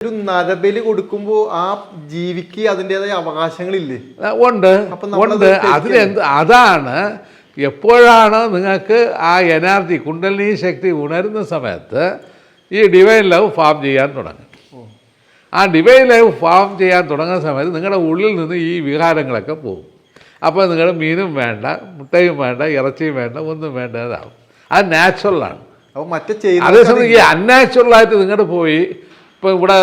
ഒരു നരബലി കൊടുക്കുമ്പോ ആ ജീവിക്ക് അതിന്റെതായ അവകാശങ്ങളില്ലേ? ഉണ്ട്. ഉണ്ട്. അതിലെന്ത് അതാണ് എപ്പോഴാണ് നിങ്ങൾക്ക് ആ എനർജി കുണ്ടലിനി ശക്തി ഉണരുന്ന സമയത്ത് ഈ ഡിവൈൻ ലവ് ഫാം ചെയ്യാൻ തുടങ്ങും. ആ ഡിവൈൻ ലവ് ഫാം ചെയ്യാൻ തുടങ്ങുന്ന സമയത്ത് നിങ്ങളുടെ ഉള്ളിൽ നിന്ന് ഈ വികാരങ്ങളൊക്കെ പോകും. അപ്പോൾ നിങ്ങൾ മീനും വേണ്ട മുട്ടയും വേണ്ട ഇറച്ചിയും വേണ്ട ഒന്നും വേണ്ടതാവും അത് നാച്ചുറലാണ് അപ്പോൾ മറ്റേ അതേസമയം ഈ അൺനാച്ചുറലായിട്ട് നിങ്ങളുടെ പോയി ഇപ്പോൾ ഇവിടെ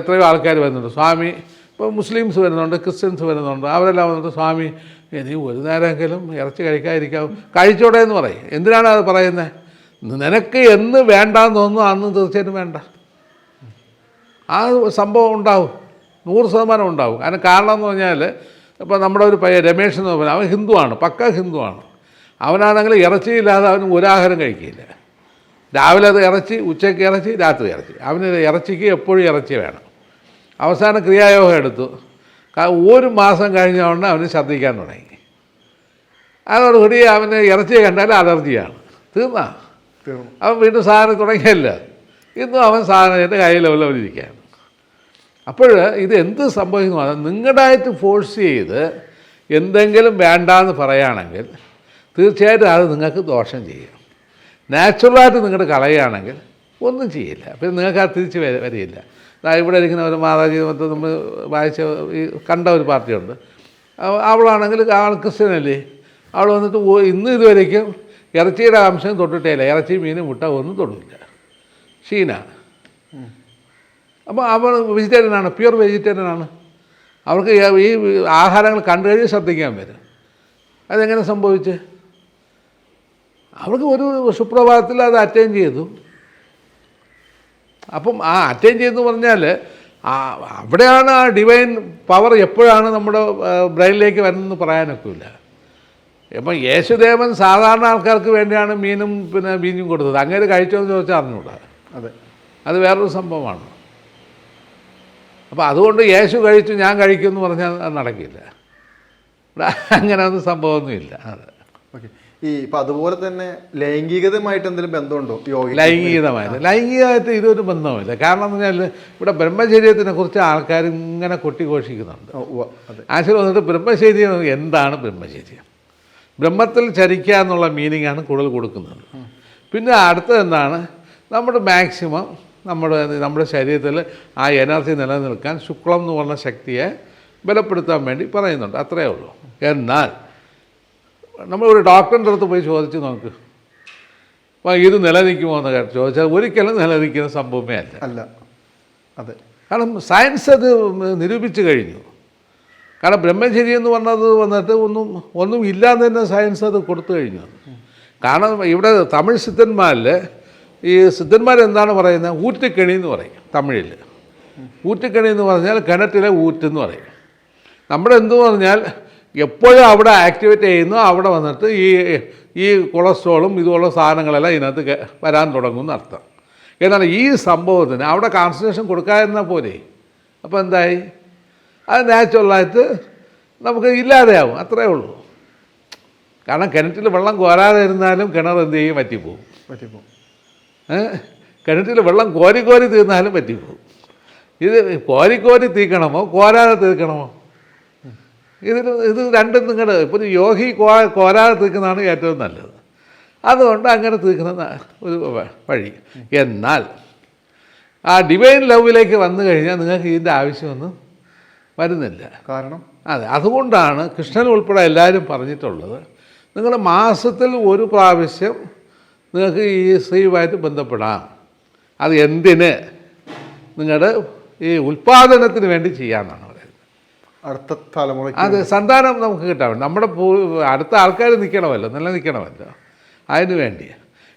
എത്രയോ ആൾക്കാർ വരുന്നുണ്ട്. സ്വാമി ഇപ്പോൾ മുസ്ലിംസ് വരുന്നുണ്ട് ക്രിസ്ത്യൻസ് വരുന്നുണ്ട്. അവരെല്ലാം വന്നിട്ട് സ്വാമി ഇനി ഒരു നേരമെങ്കിലും ഇറച്ചി കഴിക്കാതിരിക്കാവും. കഴിച്ചോടെ എന്ന് പറയും. എന്തിനാണ് അത് പറയുന്നത് നിനക്ക് എന്ന് വേണ്ടാന്ന് തോന്നുന്നു അന്ന് തീർച്ചയായിട്ടും വേണ്ട. ആ സംഭവം ഉണ്ടാവും. നൂറ് ശതമാനം ഉണ്ടാവും. അതിന് കാരണം എന്ന് പറഞ്ഞാൽ ഇപ്പോൾ നമ്മുടെ ഒരു പയ്യ രമേഷ് എന്ന് പറഞ്ഞാൽ അവൻ ഹിന്ദുവാണ് പക്ക ഹിന്ദുവാണ്. അവനാണെങ്കിൽ ഇറച്ചിയില്ലാതെ അവന് ഒരാഹാരം കഴിക്കില്ല. രാവിലെ അത് ഇറച്ചി ഉച്ചയ്ക്ക് ഇറച്ചി രാത്രി ഇറച്ചി. അവന് ഇറച്ചിക്ക് എപ്പോഴും ഇറച്ചി വേണം. അവസാന ക്രിയായോഗം എടുത്തു. ഒരു മാസം കഴിഞ്ഞുകൊണ്ട് അവന് ഛർദ്ദിക്കാൻ തുടങ്ങി. അതോടുകൂടി അവന് ഇറച്ചി കണ്ടാൽ അലർജിയാണ്. തീർന്നാ? അവൻ വീണ്ടും സാധനം തുടങ്ങിയല്ല? ഇന്നും അവൻ സാധനത്തിന്റെ കയ്യിൽ ലെവലിരിക്കുകയാണ് അപ്പോൾ ഇത് എന്ത് സംഭവിക്കുന്നു? അത് നിങ്ങളുടായിട്ട് ഫോഴ്സ് ചെയ്ത് എന്തെങ്കിലും വേണ്ടാന്ന് പറയുകയാണെങ്കിൽ തീർച്ചയായിട്ടും അത് നിങ്ങൾക്ക് ദോഷം ചെയ്യും. നാച്ചുറലായിട്ട് നിങ്ങളുടെ കളയുകയാണെങ്കിൽ ഒന്നും ചെയ്യില്ല. അപ്പം നിങ്ങൾക്ക് ആ തിരിച്ച് വര വരികയില്ല. ഇവിടെ ഇരിക്കുന്ന ഒരു മാതാജി മൊത്തം നമ്മൾ വായിച്ച ഈ കണ്ട ഒരു പാർട്ടിയുണ്ട്. അവ- അവളാണെങ്കിൽ ആൾ ക്രിസ്ത്യനല്ലേ അവൾ വന്നിട്ട് ഇന്ന് ഇതുവരേക്കും ഇറച്ചിയുടെ അംശം തൊട്ടിട്ടേ ഇല്ല ഇറച്ചി മീൻ മുട്ട ഒന്നും തൊടില്ല. ഷീന. അപ്പോൾ അവൾ വെജിറ്റേറിയനാണ് പ്യുവർ വെജിറ്റേറിയനാണ്. അവർക്ക് ഈ ആഹാരങ്ങൾ കണ്ടു കഴിഞ്ഞ് ശ്രദ്ധിക്കാൻ വരും. അതെങ്ങനെ സംഭവിച്ച്? അവർക്ക് ഒരു സുപ്രഭാതത്തിൽ അത് അറ്റൈൻ ചെയ്തു. അപ്പം ആ അറ്റൈൻ ചെയ്തെന്ന് പറഞ്ഞാൽ അവിടെയാണ് ആ ഡിവൈൻ പവർ എപ്പോഴാണ് നമ്മുടെ ബ്രെയിനിലേക്ക് വരുന്നതെന്ന് പറയാനൊക്കില്ല. അപ്പം യേശുദേവൻ സാധാരണ ആൾക്കാർക്ക് വേണ്ടിയാണ് മീനും പിന്നെ ബീഞ്ഞും കൊടുത്തത്. അങ്ങനെ കഴിച്ചോ എന്ന് ചോദിച്ചാൽ അറിഞ്ഞൂടാ. അതെ. അത് വേറൊരു സംഭവമാണ്. അപ്പോൾ അതുകൊണ്ട് യേശു കഴിച്ചു ഞാൻ കഴിക്കും എന്ന് പറഞ്ഞാൽ അത് നടക്കില്ല. ഇവിടെ അങ്ങനെ ഒന്നും സംഭവമൊന്നുമില്ല. അതെ. ഓക്കെ. ഈ ഇപ്പൊ അതുപോലെ തന്നെ ലൈംഗികതമായിട്ട് എന്തെങ്കിലും ബന്ധമുണ്ടോ? യോഗ ലൈംഗികതമായിട്ട്. ലൈംഗികമായിട്ട് ഇതൊരു ബന്ധമില്ല കാരണം എന്ന് പറഞ്ഞാൽ ഇവിടെ ബ്രഹ്മചര്യത്തിനെ കുറിച്ച് ആൾക്കാർ ഇങ്ങനെ കൊട്ടിഘോഷിക്കുന്നുണ്ട്. ആശയം വന്നിട്ട് ബ്രഹ്മചര്യം എന്താണ് ബ്രഹ്മചര്യം? ബ്രഹ്മത്തിൽ ചരിക്കുക എന്നുള്ള മീനിങ് ആണ് കൂടുതൽ കൊടുക്കുന്നത്. പിന്നെ അടുത്തത് എന്താണ്? നമ്മുടെ മാക്സിമം നമ്മുടെ നമ്മുടെ ശരീരത്തിൽ ആ എനർജി നിലനിൽക്കാൻ ശുക്ലം എന്ന് പറഞ്ഞ ശക്തിയെ ബലപ്പെടുത്താൻ വേണ്ടി പറയുന്നുണ്ട്. അത്രയേ ഉള്ളൂ. എന്നാൽ നമ്മൾ ഒരു ഡോക്ടറിന്റെ അടുത്ത് പോയി ചോദിച്ചു നമുക്ക് അപ്പോൾ ഇത് നിലനിൽക്കുമോ എന്ന് കാര്യം ചോദിച്ചാൽ ഒരിക്കലും നിലനിൽക്കുന്ന സംഭവമേ അല്ല. അല്ല. അതെ. കാരണം സയൻസ് അത് നിരൂപിച്ചു കഴിഞ്ഞു. കാരണം ബ്രഹ്മചര്യം എന്ന് പറഞ്ഞത് വന്നിട്ട് ഒന്നും ഒന്നും ഇല്ലാന്ന് തന്നെ സയൻസ് അത് കൊടുത്തു കഴിഞ്ഞു. കാരണം ഇവിടെ തമിഴ് സിദ്ധന്മാരിൽ ഈ സിദ്ധന്മാർ എന്താണ് പറയുന്നത്? ഊറ്റുകെണി എന്ന് പറയും തമിഴിൽ ഊറ്റുകെണി എന്ന് പറഞ്ഞാൽ കിണറ്റിലെ ഊറ്റെന്ന് പറയും. നമ്മുടെ എന്തു പറഞ്ഞാൽ എപ്പോഴും അവിടെ ആക്ടിവേറ്റ് ചെയ്യുന്നു അവിടെ വന്നിട്ട് ഈ ഈ കൊളസ്ട്രോളും ഇതുപോലുള്ള സാധനങ്ങളെല്ലാം ഇതിനകത്ത് വരാൻ തുടങ്ങും അർത്ഥം. എന്നാണ് ഈ സംഭവത്തിന് അവിടെ കോൺസെൻട്രേഷൻ കൊടുക്കാതിരുന്ന പോലെ അപ്പോൾ എന്തായി? അത് നാച്ചുറലായിട്ട് നമുക്ക് ഇല്ലാതെയാവും അത്രേ ഉള്ളൂ. കാരണം കിണറ്റിൽ വെള്ളം കോരാതെ ഇരുന്നാലും കിണർ എന്ത് ചെയ്യും? പറ്റിപ്പോവും പറ്റിപ്പോവും? കിണറ്റിൽ വെള്ളം കോരി കോരി തീർന്നാലും പറ്റിപ്പോവും ഇത് കോരി കോരി തീക്കണമോ കോരാതെ തീർക്കണമോ? ഇതിൽ ഇത് രണ്ടും നിങ്ങൾ ഇപ്പോൾ ഒരു യോഗി കോ കോരാതെ തീർക്കുന്നതാണ് ഏറ്റവും നല്ലത്. അതുകൊണ്ട് അങ്ങനെ തീർക്കുന്ന ഒരു വഴി. എന്നാൽ ആ ഡിവൈൻ ലവിലേക്ക് വന്നു കഴിഞ്ഞാൽ നിങ്ങൾക്ക് ഇതിന്റെ ആവശ്യമൊന്നും വരുന്നില്ല. കാരണം? അതെ അതുകൊണ്ടാണ് കൃഷ്ണൻ ഉൾപ്പെടെ എല്ലാവരും പറഞ്ഞിട്ടുള്ളത്. നിങ്ങൾ മാസത്തിൽ ഒരു പ്രാവശ്യം നിങ്ങൾക്ക് ഈ സ്ത്രീയുമായിട്ട് ബന്ധപ്പെടാം. അത് എന്തിന്? നിങ്ങളുടെ ഈ ഉൽപ്പാദനത്തിന് വേണ്ടി ചെയ്യാമെന്നാണ് അത് സന്താനം നമുക്ക് കിട്ടാൻ നമ്മുടെ അടുത്ത ആൾക്കാർ നിൽക്കണമല്ലോ നിലനിൽക്കണമല്ലോ അതിന് വേണ്ടി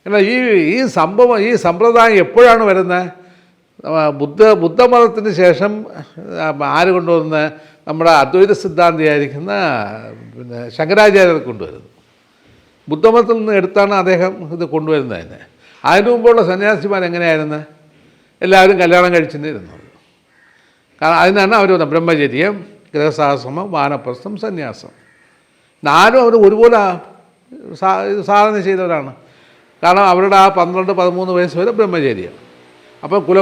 എന്നാൽ ഈ ഈ സംഭവം ഈ സമ്പ്രദായം എപ്പോഴാണ് വരുന്നത്? ബുദ്ധ ബുദ്ധമതത്തിന് ശേഷം ആര് കൊണ്ടുവന്ന നമ്മുടെ അദ്വൈത സിദ്ധാന്തിയായിരിക്കുന്ന പിന്നെ ശങ്കരാചാര്യർ കൊണ്ടുവരുന്നത് ബുദ്ധമതത്തിൽ നിന്ന് എടുത്താണ് അദ്ദേഹം ഇത് കൊണ്ടുവരുന്നത് തന്നെ അതിനു മുമ്പുള്ള സന്യാസിമാർ എങ്ങനെയായിരുന്നു? എല്ലാവരും കല്യാണം കഴിച്ചിരുന്നു. കാരണം അതിനാണ് അവർ ബ്രഹ്മചര്യം ഗൃഹസാശ്രമം വാനപ്രസ്ഥം സന്യാസം. നാലും അവർ ഒരുപോലെ സാധന ചെയ്തവരാണ്. കാരണം അവരുടെ ആ പന്ത്രണ്ട് പതിമൂന്ന് വയസ്സ് വരെ ബ്രഹ്മചര്യം. അപ്പോൾ കുല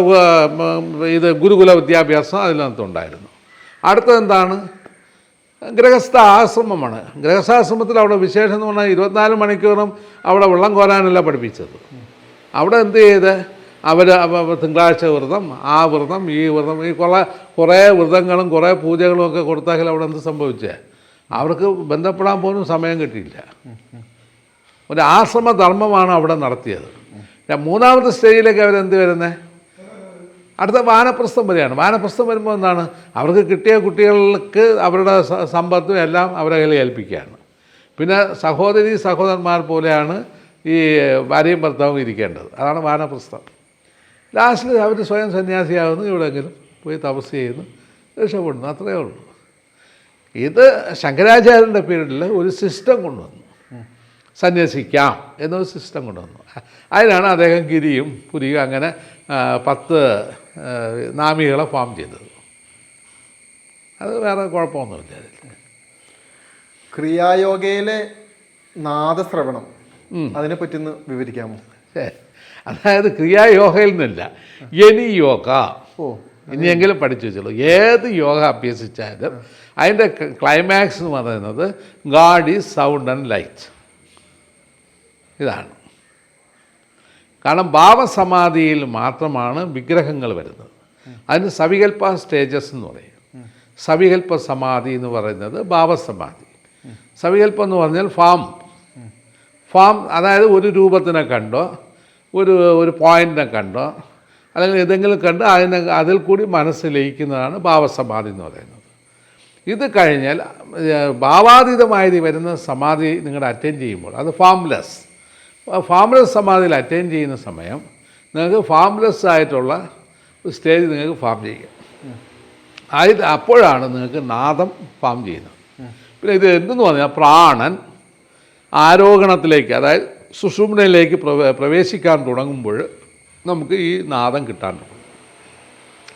ഇത് ഗുരുകുല വിദ്യാഭ്യാസം അതിനകത്തുണ്ടായിരുന്നു. അടുത്തതെന്താണ് ഗൃഹസ്ഥ ആശ്രമമാണ് ഗൃഹസ്ഥാശ്രമത്തിൽ അവിടെ വിശേഷം എന്ന് പറഞ്ഞാൽ ഇരുപത്തിനാല് മണിക്കൂറും അവിടെ വെള്ളം കോരാനല്ല പഠിപ്പിച്ചത്. അവിടെ എന്ത് ചെയ്ത്? അവർ തിങ്കളാഴ്ച വ്രതം ആ വ്രതം ഈ വ്രതം ഈ കുറേ കുറേ വ്രതങ്ങളും കുറേ പൂജകളും ഒക്കെ കൊടുത്താൽ അവിടെ എന്ത് സംഭവിച്ചേ? അവർക്ക് ബന്ധപ്പെടാൻ പോലും സമയം കിട്ടിയില്ല. ഒരു ആശ്രമധർമ്മമാണ് അവിടെ നടത്തിയത്. മൂന്നാമത്തെ സ്റ്റേജിലേക്ക് അവരെന്ത് വരുന്നത് അടുത്ത വാനപ്രസ്ഥം വരെയാണ്. വാനപ്രസ്ഥം വരുമ്പോൾ എന്താണ്? അവർക്ക് കിട്ടിയ കുട്ടികൾക്ക് അവരുടെ സമ്പത്തും എല്ലാം അവരെ കയ്യിൽ ഏൽപ്പിക്കുകയാണ്. പിന്നെ സഹോദരി സഹോദരന്മാർ പോലെയാണ് ഈ ഭാര്യയും ഭർത്താവും ഇരിക്കേണ്ടത്. അതാണ് വാനപ്രസ്ഥം. ലാസ്റ്റിൽ അവർ സ്വയം സന്യാസിയാവുന്നു ഇവിടെങ്കിലും പോയി തപസ് ചെയ്യുന്നു രക്ഷപ്പെടുന്നു അത്രയേ ഉള്ളൂ. ഇത് ശങ്കരാചാര്യന്റെ പീരീഡിൽ ഒരു സിസ്റ്റം കൊണ്ടുവന്നു. സന്യസിക്കാം എന്നൊരു സിസ്റ്റം കൊണ്ടുവന്നു. അതിനാണ് അദ്ദേഹം ഗിരിയും പുരിയും അങ്ങനെ പത്ത് നാമികളെ ഫോം ചെയ്തത്. അത് വേറെ കുഴപ്പമൊന്നുമില്ല അതിൽ. ക്രിയായോഗയിലെ നാദശ്രവണം അതിനെ പറ്റി ഒന്ന് വിവരിക്കാമോ? ഛേ, അതായത് ക്രിയായോഗയിൽ നിന്നില്ല എനി യോഗ. ഇനിയെങ്കിലും പഠിച്ചു വെച്ചുള്ളൂ ഏത് യോഗ അഭ്യസിച്ചാലും അതിന്റെ ക്ലൈമാക്സ് എന്ന് പറയുന്നത് God is sound and light ഇതാണ്. കാരണം ഭാവസമാധിയിൽ മാത്രമാണ് വിഗ്രഹങ്ങൾ വരുന്നത്. അതിന് സവികൽപ്പ സ്റ്റേജസ് എന്ന് പറയും. സവികൽപ്പ സമാധി എന്ന് പറയുന്നത് ഭാവസമാധി. സവികൽപ്പം എന്ന് പറഞ്ഞാൽ ഫാം ഫാം അതായത് ഒരു രൂപത്തിനെ കണ്ടോ? ഒരു ഒരു പോയിന്റിനെ കണ്ടോ? അല്ലെങ്കിൽ ഏതെങ്കിലും കണ്ട് അതിനെ അതിൽ കൂടി മനസ്സ് ലയിക്കുന്നതാണ് ഭാവസമാധി എന്ന് പറയുന്നത്. ഇത് കഴിഞ്ഞാൽ ഭാവാതീതമായി വരുന്ന സമാധി നിങ്ങളുടെ അറ്റൻഡ് ചെയ്യുമ്പോൾ അത് ഫാംലെസ് ഫാംലെസ് സമാധിയിൽ അറ്റൻഡ് ചെയ്യുന്ന സമയം നിങ്ങൾക്ക് ഫാംലെസ് ആയിട്ടുള്ള സ്റ്റേജ് നിങ്ങൾക്ക് ഫാം ചെയ്യാം. ആയത് അപ്പോഴാണ് നിങ്ങൾക്ക് നാദം ഫാം ചെയ്യുന്നത്. പിന്നെ ഇത് എന്തെന്ന് പറഞ്ഞാൽ പ്രാണൻ ആരോഹണത്തിലേക്ക് അതായത് സുഷുമ്നയിലേക്ക് പ്രവേ പ്രവേശിക്കാൻ തുടങ്ങുമ്പോൾ നമുക്ക് ഈ നാദം കിട്ടാൻ തുടങ്ങും.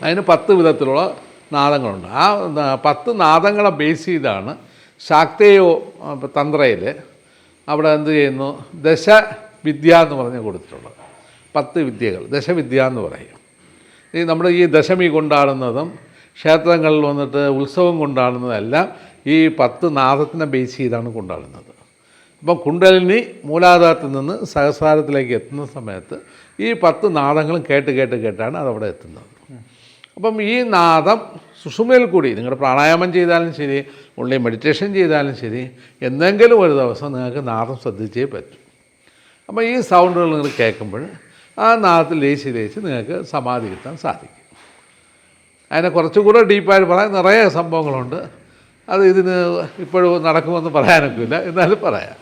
അതിന് പത്ത് വിധത്തിലുള്ള നാദങ്ങളുണ്ട്. ആ പത്ത് നാദങ്ങളെ ബേസ് ചെയ്താണ് ശാക്തേയോ തന്ത്രയിൽ അവിടെ എന്ത് ചെയ്യുന്നു? ദശവിദ്യ എന്ന് പറഞ്ഞ് കൊടുത്തിട്ടുള്ളത്. പത്ത് വിദ്യകൾ. ദശവിദ്യ എന്ന് പറയും. ഈ നമ്മുടെ ഈ ദശമി കൊണ്ടാടുന്നതും ക്ഷേത്രങ്ങളിൽ വന്നിട്ട് ഉത്സവം കൊണ്ടാടുന്നതെല്ലാം ഈ പത്ത് നാദത്തിനെ ബേസ് ചെയ്താണ് കൊണ്ടാടുന്നത്. അപ്പം കുണ്ടലിനി മൂലാധാരത്തിൽ നിന്ന് സഹസ്രാരത്തിലേക്ക് എത്തുന്ന സമയത്ത് ഈ പത്ത് നാദങ്ങളും കേട്ട് കേട്ട് കേട്ടാണ് അതവിടെ എത്തുന്നത്. അപ്പം ഈ നാദം സുഷുമയിൽ കൂടി നിങ്ങളുടെ പ്രാണായാമം ചെയ്താലും ശരി ഉള്ളി മെഡിറ്റേഷൻ ചെയ്താലും ശരി എന്തെങ്കിലും ഒരു ദിവസം നിങ്ങൾക്ക് നാദം ശ്രദ്ധിച്ചേ പറ്റും. അപ്പോൾ ഈ സൗണ്ടുകൾ നിങ്ങൾ കേൾക്കുമ്പോൾ ആ നാദത്തിൽ ലയിച്ച് ലയിച്ച് നിങ്ങൾക്ക് സമാധി കിട്ടാൻ സാധിക്കും. അതിനെ കുറച്ചുകൂടെ ഡീപ്പായിട്ട് പറയാൻ നിറയെ സംഭവങ്ങളുണ്ട്. അത് ഇതിന് ഇപ്പോഴും നടക്കുമെന്ന് പറയാനൊക്കില്ല എന്നാലും പറയാം.